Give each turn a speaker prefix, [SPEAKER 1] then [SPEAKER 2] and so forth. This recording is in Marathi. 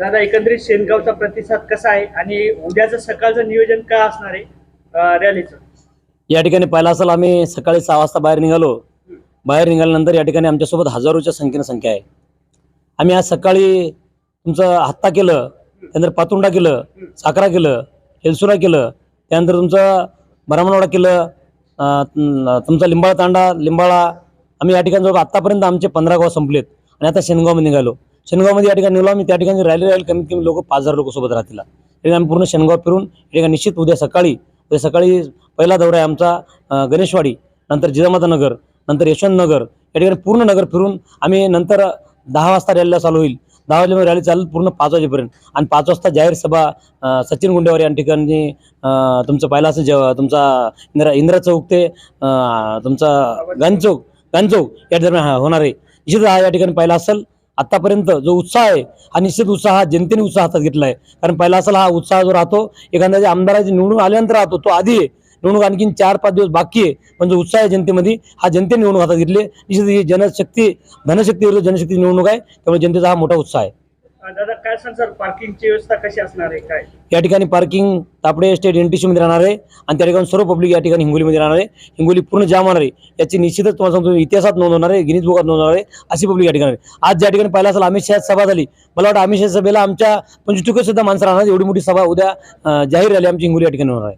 [SPEAKER 1] दादा एकंदरीत शेनगावचा प्रतिसाद कसा आहे? आणि उद्याचं सकाळचं नियोजन काय असणार आहे रॅलीचं?
[SPEAKER 2] या ठिकाणी पहिला असेल आम्ही सकाळी सहा वाजता बाहेर निघालो. बाहेर निघाल्यानंतर या ठिकाणी आमच्यासोबत हजारोच्या संख्येनं संख्या आहे. आम्ही आज सकाळी तुमचं हत्ता केलं त्यानंतर पातुंडा केलं साखरा केलं हेलसुरा केलं त्यानंतर तुमचं ब्राह्मणवाडा केलं तुमचा लिंबाळा तांडा लिंबाळा आम्ही या ठिकाणी जवळ आत्तापर्यंत आमचे पंधरा गाव संपलेत. आणि आता शेनगावमध्ये निघालो. शनगावमध्ये या ठिकाणी निघालो आम्ही त्या ठिकाणी राहिले राहील कमीत कमी लोक पाच हजार लोक सोबत राहतील. ठिकाणी आम्ही पूर्ण शनगाव फिरून या ठिकाणी निश्चित उद्या सकाळी उद्या सकाळी पहिला दौरा आहे आमचा गणेशवाडी नंतर जिजामाता नगर नंतर यशवंत नगर या ठिकाणी पूर्ण नगर फिरून आम्ही नंतर दहा वाजता रॅलीला चालू होईल. दहा वाजल्यामुळे रॅली चालू पूर्ण पाच वाजेपर्यंत. आणि पाच वाजता जाहीर सभा सचिन गुंडेवार या ठिकाणी तुमचं पहिला असेल जेव्हा तुमचा इंदिरा इंदिरा चौक ते तुमचा गण चौक या दरम्यान होणार आहे. निश्चित हा या ठिकाणी पहिला असेल आत्तापर्यंत जो उत्साह आहे हा निश्चित उत्साह हा जनतेने उत्साह हातात घेतला आहे कारण पहिला असेल हा उत्साह जो राहतो एखाद्या आमदाराची निवडणूक आल्यानंतर राहतो तो आधी आहे. निवडणूक आणखीन चार पाच दिवस बाकी आहे पण जो उत्साह आहे जनतेमध्ये हा जनतेने निवडणूक हातात घेतली निश्चित ही जनशक्ती धनशक्ती विरुद्ध जनशक्ती निवडणूक आहे त्यामुळे जनतेचा हा मोठा उत्साह आहे.
[SPEAKER 1] दादा काय पार्किंगची व्यवस्था कशी असणार आहे? काय?
[SPEAKER 2] या ठिकाणी पार्किंग तापडे स्टेट एन टी मध्ये राहणार आहे आणि त्या ठिकाणी सर्व पब्लिक या ठिकाणी हिंगोलीमध्ये राहणार आहे. हिंगोली पूर्ण जाम होणार आहे. याची निश्चितच तुम्हाला सांगतो इतिहासात नोंद होणार आहे गिनीज बुकात नोंद होणार आहे अशी पब्लिक या ठिकाणी. आज ज्या ठिकाणी पहिला असेल अमित शहा सभा झाली. मला वाटतं अमित शहा सभेला आमच्या पंचवीस सुद्धा माणसं राहणार एवढी मोठी सभा उद्या जाहीर झाली आमची हिंगोली या ठिकाणी होणार आहे.